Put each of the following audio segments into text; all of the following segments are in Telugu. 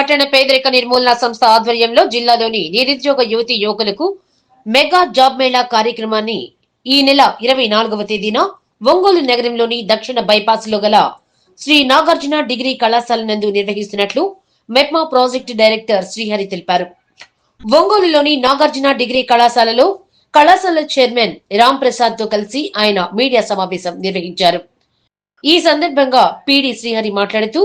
పట్టణ పేదరిక నిర్మూలన సంస్థ ఆధ్వర్యంలో జిల్లాలోని నిరుద్యోగ యువతి యువకులకు మెగా జాబ్ మేళా కార్యక్రమాన్ని ఈ నెల ఇరవై నాలుగవ తేదీన ఒంగోలు నగరంలోని దక్షిణ బైపాస్లో గల శ్రీ నాగార్జున డిగ్రీ కళాశాల నందు నిర్వహిస్తున్నట్లు మెప్మా ప్రాజెక్టు డైరెక్టర్ శ్రీహరి తెలిపారు. ఒంగోలులోని నాగార్జున డిగ్రీ కళాశాలలో కళాశాల చైర్మన్ రామ్ ప్రసాద్తో కలిసి ఆయన మీడియా సమావేశం నిర్వహించారు. ఈ సందర్భంగా పిడి శ్రీహరి మాట్లాడుతూ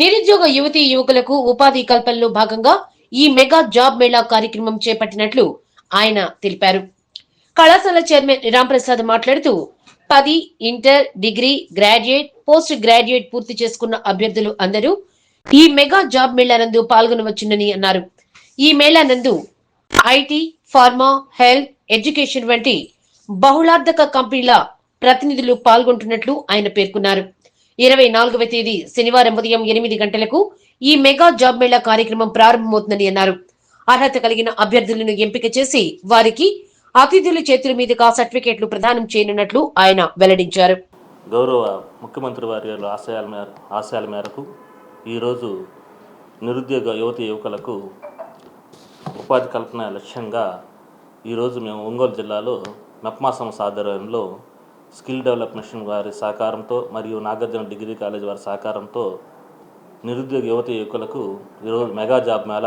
నిరుద్యోగ యువతి యువకులకు ఉపాధి కల్పనలో భాగంగా ఈ మెగా జాబ్ మేళా కార్యక్రమం చేపట్టినట్లు ఆయన తెలిపారు. కళాశాల చైర్మన్ రాంప్రసాద్ మాట్లాడుతూ పది inter degree graduate post graduate పూర్తి చేసుకున్న అభ్యర్థులు అందరూ ఈ మెగా జాబ్ మేళా నందు పాల్గొనవచ్చునని అన్నారు. ఈ మేళా నందు ఐటీ ఫార్మా హెల్త్ ఎడ్యుకేషన్ వంటి బహుళార్థక కంపెనీల ప్రతినిధులు పాల్గొంటున్నట్లు ఆయన పేర్కొన్నారు. ఇరవై నాలుగవ తేదీ శనివారం ఉదయం ఎనిమిది గంటలకు ఈ మెగా జాబ్ మేళా కార్యక్రమం ప్రారంభమవుతుందని అన్నారు. అర్హత కలిగిన అభ్యర్థులను ఎంపిక చేసి వారికి అతిథుల చేతుల మీదుగా సర్టిఫికేట్లు ప్రదానం చేయనున్నట్లు ఆయన వెల్లడించారు. గౌరవ ముఖ్యమంత్రి వారి ఆశయాల మేర ఆశయాల మేరకు ఈరోజు నిరుద్యోగ యువతి యువకులకు ఉపాధి కల్పన లక్ష్యంగా ఈరోజు మేము ఒంగోలు జిల్లాలో మెప్మా సంస్థ ఆధ్వర్యంలో స్కిల్ డెవలప్మెంట్ వారి సహకారంతో మరియు నాగార్జున డిగ్రీ కాలేజ్ వారి సహకారంతో నిరుద్యోగ యువత యువకులకు ఈరోజు మెగా జాబ్ మేళ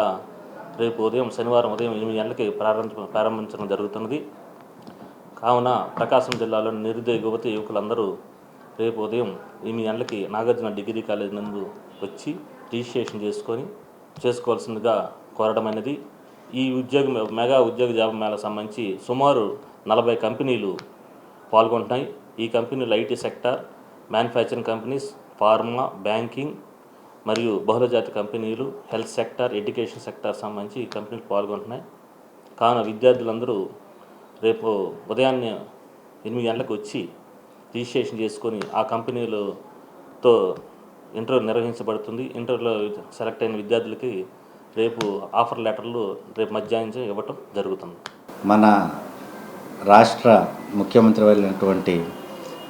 రేపు ఉదయం శనివారం ఉదయం ఎనిమిది గంటలకి ప్రారంభ ప్రారంభించడం జరుగుతున్నది. కావున ప్రకాశం జిల్లాలోని నిరుద్యోగ యువత యువకులందరూ రేపు ఉదయం ఎనిమిది గంటలకి నాగార్జున డిగ్రీ కాలేజ్ నందు వచ్చి రిజిస్ట్రేషన్ చేసుకొని చేసుకోవాల్సిందిగా కోరడమైనది. ఈ ఉద్యోగ మెగా ఉద్యోగ జాబ్ మేళ సంబంధించి సుమారు నలభై కంపెనీలు పాల్గొంటున్నాయి. ఈ కంపెనీలు IT sector manufacturing companies pharma banking మరియు బహుళజాతి కంపెనీలు హెల్త్ సెక్టార్ ఎడ్యుకేషన్ సెక్టార్ సంబంధించి ఈ కంపెనీలు పాల్గొంటున్నాయి. కావున విద్యార్థులందరూ రేపు ఉదయాన్నే ఎనిమిది గంటలకు వచ్చి రిజిస్ట్రేషన్ చేసుకొని ఆ కంపెనీలతో ఇంటర్వ్యూ నిర్వహించబడుతుంది. ఇంటర్వ్యూలో సెలెక్ట్ అయిన విద్యార్థులకి రేపు ఆఫర్ లెటర్లు రేపు మధ్యాహ్నం ఇవ్వటం జరుగుతుంది. మన రాష్ట్ర ముఖ్యమంత్రి వెళ్ళినటువంటి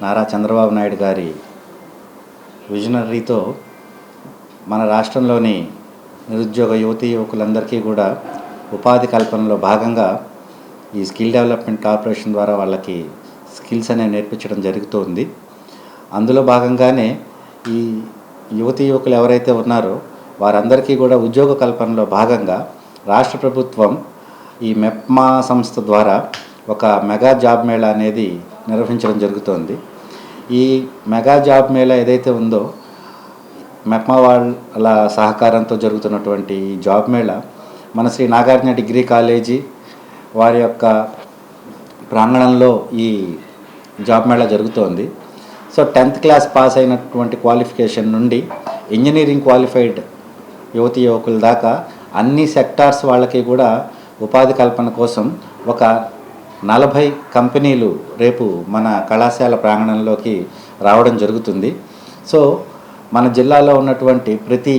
నారా చంద్రబాబు నాయుడు గారి విజనరీతో మన రాష్ట్రంలోని నిరుద్యోగ యువతీ యువకులందరికీ కూడా ఉపాధి కల్పనలో భాగంగా ఈ స్కిల్ డెవలప్మెంట్ కార్పొరేషన్ ద్వారా వాళ్ళకి స్కిల్స్ అనేవి నేర్పించడం జరుగుతోంది. అందులో భాగంగానే ఈ యువతీ యువకులు ఎవరైతే ఉన్నారో వారందరికీ కూడా ఉద్యోగ కల్పనలో భాగంగా రాష్ట్ర ప్రభుత్వం ఈ మెప్మా సంస్థ ద్వారా ఒక మెగా జాబ్ మేళా అనేది నిర్వహించడం జరుగుతోంది. ఈ మెగా జాబ్ మేళా ఏదైతే ఉందో మెప్మా వాళ్ళ సహకారంతో జరుగుతున్నటువంటి ఈ జాబ్ మేళా మన శ్రీ నాగార్జున డిగ్రీ కాలేజీ వారి యొక్క ప్రాంగణంలో ఈ జాబ్ మేళా జరుగుతోంది. సో టెన్త్ క్లాస్ పాస్ అయినటువంటి క్వాలిఫికేషన్ నుండి ఇంజనీరింగ్ క్వాలిఫైడ్ యువతి యువకుల దాకా అన్ని సెక్టార్స్ వాళ్ళకి కూడా ఉపాధి కల్పన కోసం ఒక నలభై కంపెనీలు రేపు మన కళాశాల ప్రాంగణంలోకి రావడం జరుగుతుంది. సో మన జిల్లాలో ఉన్నటువంటి ప్రతి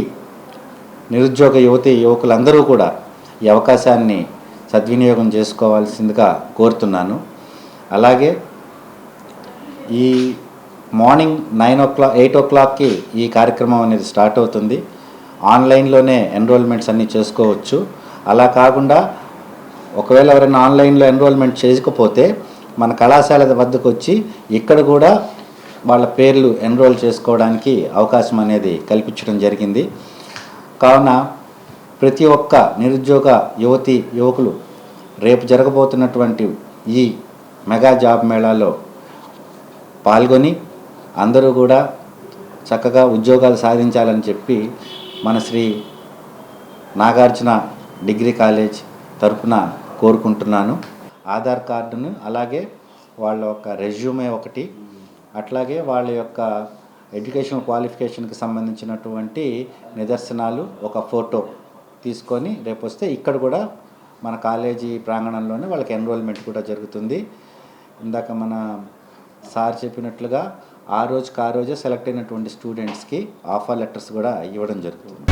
నిరుద్యోగ యువతి యువకులందరూ కూడా ఈ అవకాశాన్ని సద్వినియోగం చేసుకోవాల్సిందిగా కోరుతున్నాను. అలాగే ఈ morning nine o'clock eight ఓ క్లాక్కి ఈ కార్యక్రమం అనేది స్టార్ట్ అవుతుంది. ఆన్లైన్లోనే ఎన్రోల్మెంట్స్ అన్నీ చేసుకోవచ్చు. అలా కాకుండా ఒకవేళ ఎవరైనా ఆన్లైన్లో ఎన్రోల్మెంట్ చేయకపోతే మన కళాశాల వద్దకు వచ్చి ఇక్కడ కూడా వాళ్ళ పేర్లు ఎన్రోల్ చేసుకోవడానికి అవకాశం అనేది కల్పించడం జరిగింది. కావున ప్రతి ఒక్క నిరుద్యోగ యువతి యువకులు రేపు జరగబోతున్నటువంటి ఈ మెగా జాబ్ మేళాలో పాల్గొని అందరూ కూడా చక్కగా ఉద్యోగాలు సాధించాలని చెప్పి మన శ్రీ నాగార్జున డిగ్రీ కాలేజ్ తరపున కోరుకుంటున్నాను. ఆధార్ కార్డును అలాగే వాళ్ళ యొక్క రెజ్యూమే ఒకటి. అట్లాగే వాళ్ళ యొక్క ఎడ్యుకేషన్ క్వాలిఫికేషన్కి సంబంధించినటువంటి నిదర్శనాలు ఒక ఫోటో తీసుకొని రేపు వస్తే ఇక్కడ కూడా మన కాలేజీ ప్రాంగణంలోనే వాళ్ళకి ఎన్రోల్మెంట్ కూడా జరుగుతుంది. ఇందాక మన సార్ చెప్పినట్లుగా ఆ రోజుకి ఆ రోజే సెలెక్ట్ అయినటువంటి స్టూడెంట్స్కి ఆఫర్ లెటర్స్ కూడా ఇవ్వడం జరుగుతుంది.